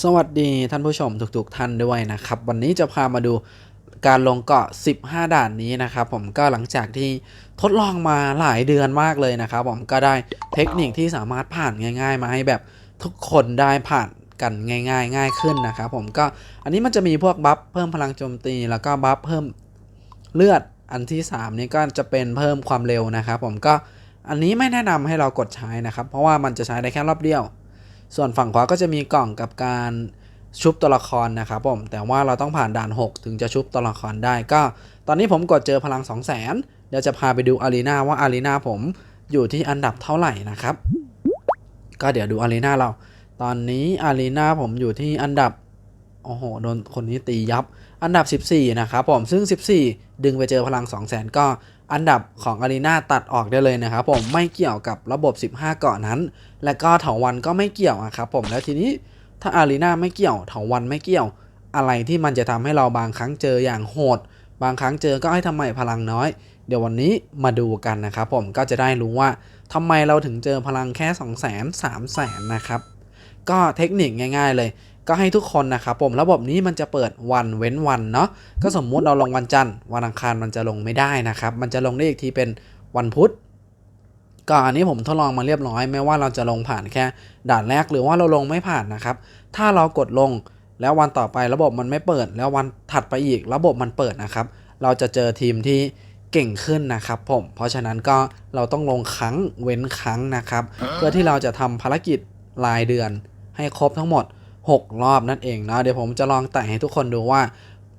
สวัสดีท่านผู้ชมทุกๆท่านด้วยนะครับ วันนี้จะพามาดูการลงเกาะ 15 ด่านนี้นะครับ ผมก็หลังจากที่ทดลองมาหลายเดือนมากเลยนะครับ ผมก็ได้เทคนิคที่สามารถผ่านง่าย ๆ มาให้แบบทุกคนได้ผ่านกันง่าย ๆ ง่ายขึ้นนะครับ ผมก็อันนี้มันจะมีพวกบัฟเพิ่มพลังโจมตี แล้วก็บัฟเพิ่มเลือดอันที่ 3 นี่ก็จะเป็นเพิ่มความเร็วนะครับ ผมก็อันนี้ไม่แนะนำให้เรากดใช้นะครับ เพราะว่ามันจะใช้ได้แค่รอบเดียว ส่วนฝั่งขวาก็จะมีกล่องกับการชุบตัวละครนะครับผม แต่ว่าเราต้องผ่านด่าน 6 ถึงจะชุบตัวละครได้ ก็ ตอนนี้ผมกดเจอพลัง 2 0 0 0 0 0เดี๋ยวจะพาไปดูอารีนาว่าอารีนาผมอยู่ที่อันดับเท่าไหร่นะครับ ก็เดี๋ยวดูอารีนาเรา ตอนนี้อารีนาผมอยู่ที่อันดับ โอ้โห โดนคนนี้ตียับ อันดับ 14 นะครับผม ซึ่ง 14 ดึงไปเจอพลัง 2 0 0 0 0 0 ก็ อันดับของอารีนาตัดออกได้เลยนะครับผมไม่เกี่ยวกับระบบ 15 เกาะนั้น และก็เถาวันก็ไม่เกี่ยวครับผมแล้วทีนี้ถ้าอารีนาไม่เกี่ยวเถาวันไม่เกี่ยว อะไรที่มันจะทำให้เราบางครั้งเจออย่างโหด บางครั้งเจอก็ให้ทำไมพลังน้อย เดี๋ยววันนี้มาดูกันนะครับผมก็จะได้รู้ว่าทำไมเราถึงเจอพลังแค่ 2 0 0 0 0 0 3 0 0 0 0 นะครับก็เทคนิคง่าย ๆ เลย ก็ให้ทุกคนนะครับผมระบบนี้มันจะเปิดวันเว้นวันเนาะก็สมมุติเราลงวันจันทร์วันอังคารมันจะลงไม่ได้นะครับ มันจะลงได้อีกทีเป็นวันพุธก็อันนี้ผมทดลองมาเรียบร้อยไม่ว่าเราจะลงผ่านแค่ ด่านแรกหรือว่าเราลงไม่ผ่านนะครับ ถ้าเรากดลงแล้ววันต่อไประบบมันไม่เปิด แล้ววันถัดไปอีกระบบมันเปิดนะครับ เราจะเจอทีมที่เก่งขึ้นนะครับผมเพราะฉะนั้นก็เราต้องลงครั้งเว้นครั้งนะครับ เพื่อที่เราจะทำภารกิจรายเดือนให้ครบทั้งหมด 6 รอบนั่นเองนะเดี๋ยวผมจะลองแต่ให้ทุกคนดูว่า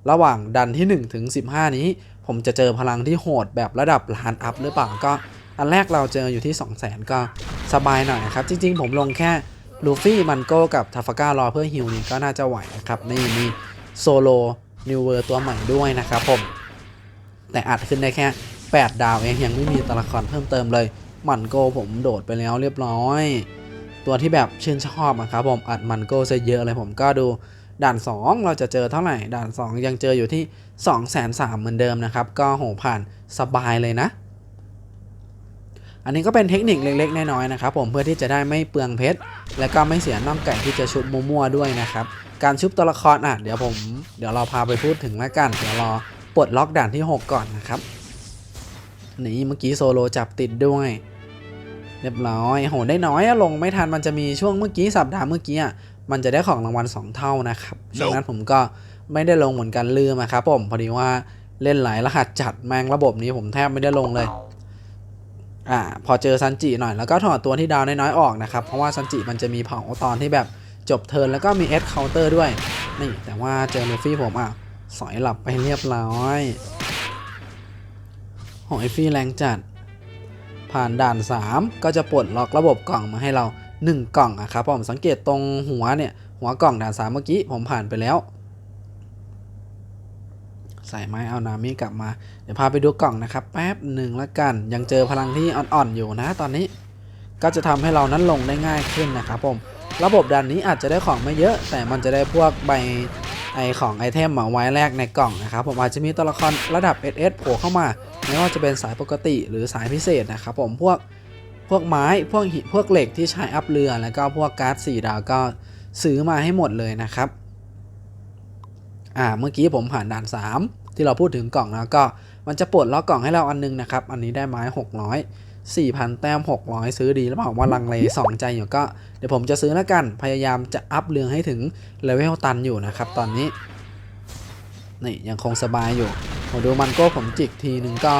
ระหว่างดันที่ 1 ถึง 15 นี้ ผมจะเจอพลังที่โหดแบบระดับล้านอัพหรือเปล่าก็ อันแรกเราเจออยู่ที่ 2 0 0 0 0 0 ก็สบายหน่อยนะครับ จริง ๆ ผมลงแค่ลูฟี่มันโก้กับทาฟาก้ารอเพื่อฮิวนี่ก็น่าจะไหวนะครับนี่มีโซโลนิวเวอร์ตัวใหม่ด้วยนะครับผม แต่อัดขึ้นได้แค่ 8 ดาวเองยังไม่มีตัวละครเพิ่มเติมเลย มันโกผมโดดไปแล้วเรียบร้อย ตัวที่แบบชื่นชอบอะครับผมอัดมันโกซะเยอะเลยผมก็ดูด่าน 2 เราจะเจอเท่าไหร่ ด่าน 2 ยังเจออยู่ที่ 2 3 0 0 0เหมือนเดิมนะครับ ก็โหผ่านสบายเลยนะ อันนี้ก็เป็นเทคนิคเล็กๆ น้อยๆนะครับผมเพื่อที่จะได้ไม่เปลืองเพชร และก็ไม่เสียน้ำไก่ที่จะชุบมั่วๆด้วยนะครับ การชุบตัวละครอะเดี๋ยวผมเดี๋ยวเราพาไปพูดถึงแล้วกัน เดี๋ยวรอปลดล็อกด่านที่ 6 ก่อนนะครับ นี่เมื่อกี้โซโลจับติดด้วย เรียบร้อยโหได้น้อยลงไม่ทันมันจะมีช่วงเมื่อกี้สัปดาห์เมื่อกี้อะมันจะได้ของรางวัล 2 เท่านะครับฉะนั้นผมก็ไม่ได้ลงเหมือนกันลืมอะครับผมพอดีว่าเล่นหลายรหัสจัดแมงระบบนี้ผมแทบไม่ได้ลงเลยอ่าพอเจอซันจิหน่อยแล้วก็ถอดตัวที่ดาวน้อยๆออกนะครับ เพราะว่าซันจิมันจะมีเผาตอนที่แบบจบเทิร์นแล้วก็มีเอสเคาน์เตอร์ด้วย นี่แต่ว่าเจอลูฟี่ผมอะสอยหลับไปเรียบร้อยโหไอฟี่แรงจัด ผ่านด่าน 3 ก็จะปลดล็อกระบบกล่องมาให้เรา 1 กล่องอะครับผมสังเกตตรงหัวเนี่ย หัวกล่องด่าน 3 เมื่อกี้ผมผ่านไปแล้ว ใส่ไม้เอานามิกลับมา เดี๋ยวพาไปดูกล่องนะครับ แป๊บหนึ่งละกัน ยังเจอพลังที่อ่อนๆอยู่นะตอนนี้ ก็จะทำให้เรานั้นลงได้ง่ายขึ้นนะครับผมระบบดันนี้อาจจะได้ของไม่เยอะ แต่มันจะได้พวกใบไอของไอเทมมาไว้แรกในกล่องนะครับผมอาจจะมีตัวละครระดับ SS โผล่เข้ามา ไม่ว่าจะเป็นสายปกติหรือสายพิเศษนะครับผมพวกพวกไม้พวกหินพวกเหล็กที่ใช้อัพเรือ แล้วก็พวกการ์ดสี่ดาวก็ซื้อมาให้หมดเลยนะครับอ่าเมื่อกี้ผมผ่านด่าน 3 ที่เราพูดถึงกล่องแล้วก็มันจะปลดล็อกกล่องให้เราอันนึงนะครับ อันนี้ได้ไม้ 600 4,000 แต้ม 600 ซื้อดีหรือเปล่าว่าลังเลสองใจอยู่ก็ เดี๋ยวผมจะซื้อแล้วกัน พยายามจะอัพเรืองให้ถึงเลเวลตันอยู่นะครับ ตอนนี้ นี่ยังคงสบายอยู่ ผมดูมันโก้ผมจิกทีหนึ่งก็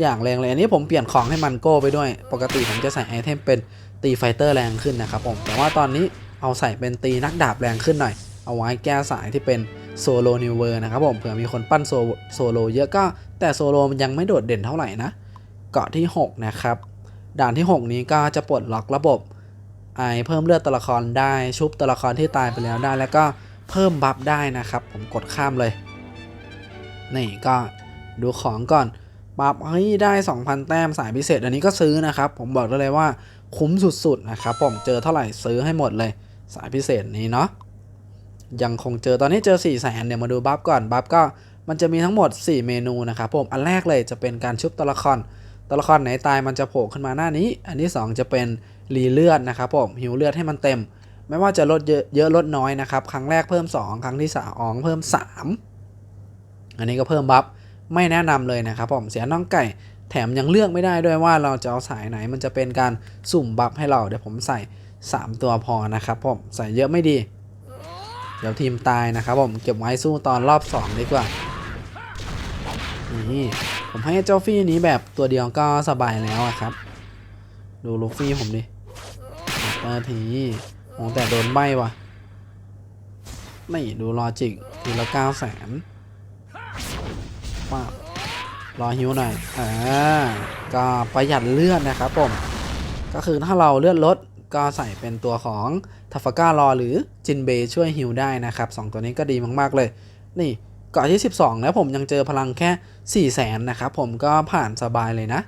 อย่างแรงเลย อันนี้ผมเปลี่ยนของให้มันโก้ไปด้วย ปกติผมจะใส่ไอเทมเป็นตีไฟเตอร์แรงขึ้นนะครับผมแต่ว่าตอนนี้เอาใส่เป็นตีนักดาบแรงขึ้นหน่อย เอาไว้แก้สายที่เป็นโซโลนิวเวอร์นะครับผมเผื่อมีคนปั้นโซโซโลเยอะก็แต่โซโลมันยังไม่โดดเด่นเท่าไหร่นะ เกาะที่ 6 นะครับ ด่านที่ 6 นี้ก็จะปลดล็อกระบบไอเพิ่มเลือดตัวละครได้ชุบตัวละครที่ตายไปแล้วได้ แล้วก็เพิ่มบัฟได้นะครับ ผมกดข้ามเลย นี่ก็ดูของก่อนบัฟเฮ้ยได้ 2,000 แต้มสายพิเศษ อันนี้ก็ซื้อนะครับ ผมบอกได้เลยว่าคุ้มสุดๆนะครับผมเจอเท่าไหร่ซื้อให้หมดเลย สายพิเศษนี้เนาะยังคงเจอตอนนี้เจอ4ี่แสนเดี๋ยวมาดูบัฟก่อนบัฟก็มันจะมีทั้งหมด 4 เมนูนะครับผมอันแรกเลยจะเป็นการชุบตัวละครตัวละครไหนตายมันจะโผล่ขึ้นมาหน้านี้ อันที่ 2 จะเป็นรีเลือดนะครับผมหิวเลือดให้มันเต็ม ไม่ว่าจะลดเยอะเยอะลดน้อยนะครับครั้งแรกเพิ่ม 2 ครั้งที่สองเพิ่ม 3 อันนี้ก็เพิ่มบัฟไม่แนะนำเลยนะครับผมเสียน้องไก่แถมยังเลือกไม่ได้ด้วยว่าเราจะเอาสายไหน มันจะเป็นการสุ่มบัฟให้เราเดี๋ยวผมใส่ 3 ตัวพอนะครับผมใส่เยอะไม่ดี เดี๋ยวทีมตายนะครับผมเก็บไว้สู้ตอนรอบ 2 ดีกว่านี่ผมให้เจ้าฟี่นี้แบบตัวเดียวก็สบายแล้วครับ ดูลูฟี่ผมดิเออทีโอ้แต่โดนใบวะนี่ดูลอจิกทีละเก้าแสน ป้ารอฮิวหน่อยอ่าก็ประหยัดเลือดนะครับผม ก็คือถ้าเราเลือดลดก็ใส่เป็นตัวของทัฟฟาก้ารอหรือจินเบย์ช่วยฮิวได้นะครับสองตัวนี้ก็ดีมากๆเลย นี่เกาะที่ 12 แล้วผมยังเจอพลังแค่ 4 0 0แสนนะครับผมก็ผ่านสบายเลยนะ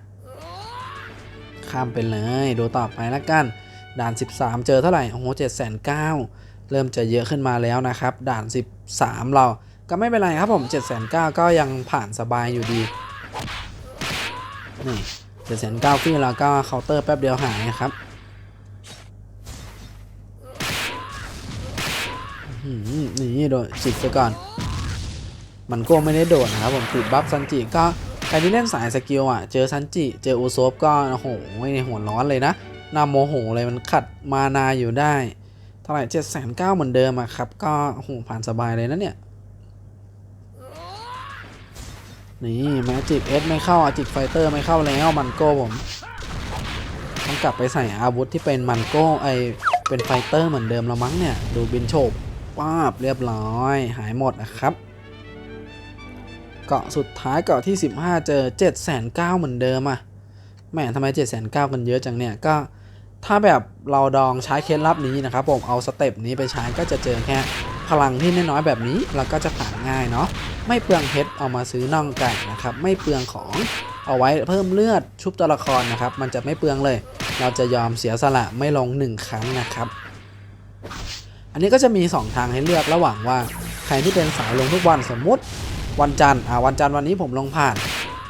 ข้ามไปเลยดูต่อไปแล้วกัน ด่าน 13 เจอเท่าไหร่ โอ้โห7 9 0 0 0 เริ่มจะเยอะขึ้นมาแล้วนะครับ ด่าน 13 เรา ก็ไม่เป็นไรครับผม7 9 0 0ก็ยังผ่านสบายอยู่ดี นี่7 9 0 0 0ฟี่เราก็เคาน์เตอร์แป๊บเดียวหายครับหนี่โดนจิกไปก่อน มันก็ไม่ได้โดดนะครับผมติดบัฟซันจิก็ใครที่เล่นสายสกิลอะ เจอซันจิ เจออูซฟก็โอ้โหในหัวร้อนเลยนะนาโมโหเลยมันขัดมานาอยู่ได้เท่าไหร่เจ็ดแสนเก้าเหมือนเดิมอะครับ ก็โอ้โหผ่านสบายเลยนะเนี่ย นี่แมจิกเอสไม่เข้าอาจิกไฟเตอร์ไม่เข้าแล้วมันโก้ผมต้องกลับไปใส่อาวุธที่เป็นมันโก้ไอเป็นไฟเตอร์เหมือนเดิมแล้วมั้งเนี่ย ดูบินโฉบป้าบเรียบร้อย หายหมดนะครับ เกาะสุดท้ายเกาะที่ 15 เจอ 7 9 0 0 0เหมือนเดิมอะแหมทำไม 7 9 0 0 0กันเยอะจังเนี่ย ก็ถ้าแบบเราดองใช้เคล็ดลับนี้นะครับผมเอาสเต็ปนี้ไปใช้ก็จะเจอแค่พลังที่น้อยๆแบบนี้ แล้วก็จะผ่านง่ายเนาะ ไม่เปลืองเพชรเอามาซื้อน่องไก่นะครับ ไม่เปลืองของเอาไว้เพิ่มเลือดชุบตัวละครนะครับ มันจะไม่เปลืองเลย เราจะยอมเสียสละไม่ลง 1 ครั้งนะครับ อันนี้ก็จะมี 2 ทางให้เลือกระหว่างว่า ใครที่เป็นสายลงทุกวันสมมุติ วันจันทร์อ่าวันจันทร์วันนี้ผมลงผ่าน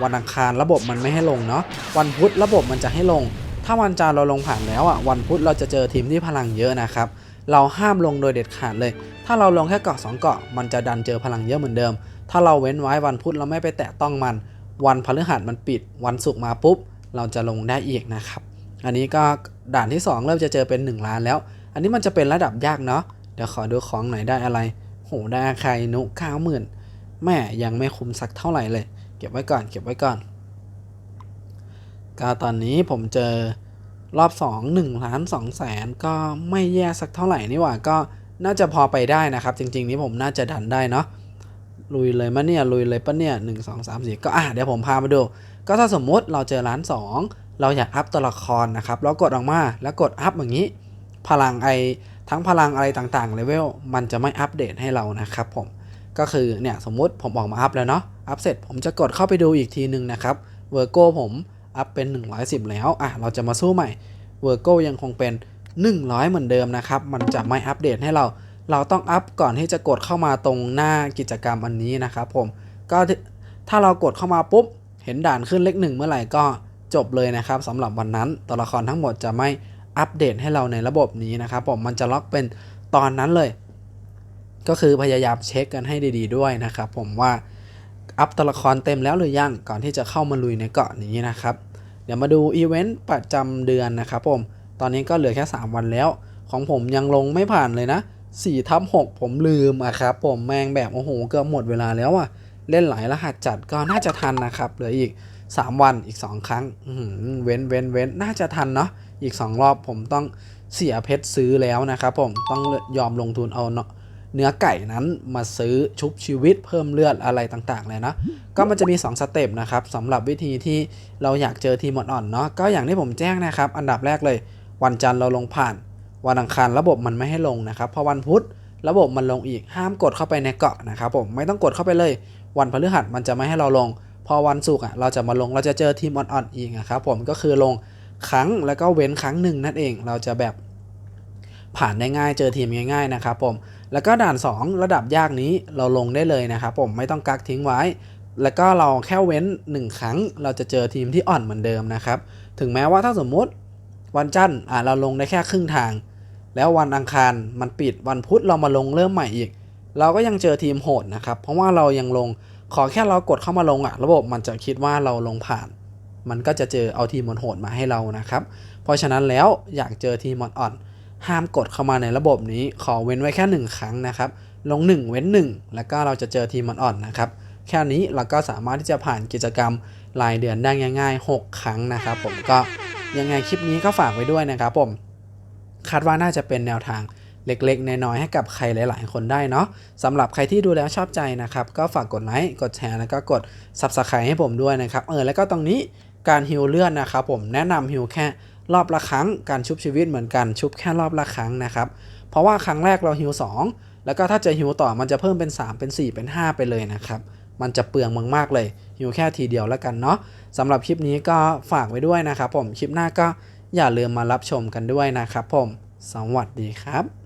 วันอังคารระบบมันไม่ให้ลงเนาะวันพุธระบบมันจะให้ลง ถ้าวันจันทร์เราลงผ่านแล้วอะวันพุธเราจะเจอทีมที่พลังเยอะนะครับเราห้ามลงโดยเด็ดขาดเลย ถ้าเราลงแค่เกาะสองเกาะมันจะดันเจอพลังเยอะเหมือนเดิม ถ้าเราเว้นไว้วันพุธเราไม่ไปแตะต้องมัน วันพฤหัสมันปิด วันศุกร์มาปุ๊บ เราจะลงได้อีกนะครับ อันนี้ก็ด่านที่ 2 เริ่มจะเจอเป็น 1 ล้านแล้ว อันนี้มันจะเป็นระดับยากเนาะ เดี๋ยวขอดูของไหนได้อะไร โห ได้ใครนุเก้าหมื่นแม่ยังไม่คุ้มสักเท่าไหร่เลย เก็บไว้ก่อน เก็บไว้ก่อน ก็ตอนนี้ผมเจอรอบ 2 1ล้าน2แสนก็ไม่แย่สักเท่าไหร่นี่หว่า ก็น่าจะพอไปได้นะครับ จริง ๆ นี้ผมน่าจะดันได้เนาะ ลุยเลยมะเนี่ยลุยเลยปะเนี่ยหนึ่งสองสามสี่ก็อะเดี๋ยวผมพามาดู ก็ถ้าสมมุติเราเจอร้าน2เราอยากอัพตัวละครนะครับแล้วกดออกมาแล้วกดอัพอย่างนี้ พลังไอทั้งพลังอะไรต่างๆเลเวลมันจะไม่อัปเดตให้เรานะครับผมก็คือเนี่ยสมมุติผมออกมาอัพแล้วเนาะอัพเสร็จผมจะกดเข้าไปดูอีกทีหนึ่งนะครับเวอร์โกผมอัพเป็น 110 แล้วอะเราจะมาสู้ใหม่เวอร์โกยังคงเป็น 100 เหมือนเดิมนะครับ มันจะไม่อัปเดตให้เรา เราต้องอัพก่อนที่จะกดเข้ามาตรงหน้ากิจกรรมอันนี้นะครับผมก็ถ้าเรากดเข้ามาปุ๊บ เห็นด่านขึ้นเลขหนึ่งเมื่อไหร่ก็จบเลยนะครับสำหรับวันนั้นตัวละครทั้งหมดจะไม่อัปเดตให้เราในระบบนี้นะครับผมมันจะล็อกเป็นตอนนั้นเลย ก็คือพยายามเช็คกันให้ดี ๆ ด้วยนะครับผมว่าอัพตัวละครเต็มแล้วหรือยังก่อนที่จะเข้ามาลุยในเกาะนี้นะครับ เดี๋ยวมาดูอีเวนต์ประจำเดือนนะครับผมตอนนี้ก็เหลือแค่ 3 วันแล้ว ของผมยังลงไม่ผ่านเลยนะ 4ทับ6ผมลืมอะครับผมแมงแบบโอ้โหเกือบหมดเวลาแล้วอะเล่นหลายรหัสจัดก็น่าจะทันนะครับเหลืออีก 3 วันอีก 2 ครั้งเว้นเว้นเว้นน่าจะทันเนาะอีก 2 รอบผมต้องเสียเพชรซื้อแล้วนะครับผมต้องยอมลงทุนเอาเนาะเนื้อไก่นั้นมาซื้อชุบชีวิตเพิ่มเลือดอะไรต่างๆเลยนะก็มันจะมี 2 สเต็ปนะครับสำหรับวิธีที่เราอยากเจอทีมอ่อนๆเนาะก็อย่างที่ผมแจ้งนะครับ อันดับแรกเลย วันจันทร์เราลงผ่าน วันอังคารระบบมันไม่ให้ลงนะครับพอวันพุธระบบมันลงอีกห้ามกดเข้าไปในเกาะนะครับผมไม่ต้องกดเข้าไปเลย วันพฤหัสมันจะไม่ให้เราลง พอวันศุกร์อะเราจะมาลงเราจะเจอทีมอ่อนๆอีกนะครับผมก็คือลงครั้งแล้วก็เว้นครั้งหนึ่งนั่นเองเราจะแบบผ่านได้ง่ายเจอทีมง่ายๆนะครับผมแล้วก็ด่าน 2 ระดับยากนี้เราลงได้เลยนะครับผมไม่ต้องกักทิ้งไว้ แล้วก็เราแค่เว้น 1 ครั้ง เราจะเจอทีมที่อ่อนเหมือนเดิมนะครับถึงแม้ว่าถ้าสมมุติวันจันทร์อะเราลงได้แค่ครึ่งทาง แล้ววันอังคารมันปิดวันพุธเรามาลงเริ่มใหม่อีก เราก็ยังเจอทีมโหดนะครับ เพราะว่าเรายังลงขอแค่เรากดเข้ามาลงอะระบบมันจะคิดว่าเราลงผ่าน มันก็จะเจอเอาทีมโหดมาให้เรานะครับ เพราะฉะนั้นแล้วอยากเจอทีมอ่อนห้ามกดเข้ามาในระบบนี้ ขอเว้นไว้แค่ 1 ครั้งนะครับ ลง 1 เว้น 1 แล้วก็เราจะเจอทีมอ่อนๆนะครับ แค่นี้เราก็สามารถที่จะผ่านกิจกรรมรายเดือนได้ง่าย ๆ 6 ครั้งนะครับ ผมก็ยังไงคลิปนี้ก็ฝากไว้ด้วยนะครับผม คาดว่าน่าจะเป็นแนวทางเล็กๆ น้อยๆให้กับใครหลาย ๆ คนได้เนาะสำหรับใครที่ดูแล้วชอบใจนะครับ ก็ฝากกดไลค์กดแชร์แล้วก็กด Subscribe ให้ผมด้วยนะครับเออแล้วก็ตรงนี้การฮิวเลือดนะครับผมแนะนำฮิวแค่รอบละครั้งการชุบชีวิตเหมือนกันชุบแค่รอบละครั้งนะครับเพราะว่าครั้งแรกเราฮิว2แล้วก็ถ้าจะฮิวต่อมันจะเพิ่มเป็น 3 เป็น 4 เป็น 5 ไปเลยนะครับมันจะเปลืองมากๆเลยฮิวแค่ทีเดียวแล้วกันเนาะสำหรับคลิปนี้ก็ฝากไว้ด้วยนะครับผมคลิปหน้าก็ อย่าลืมมารับชมกันด้วยนะครับผม สวัสดีครับ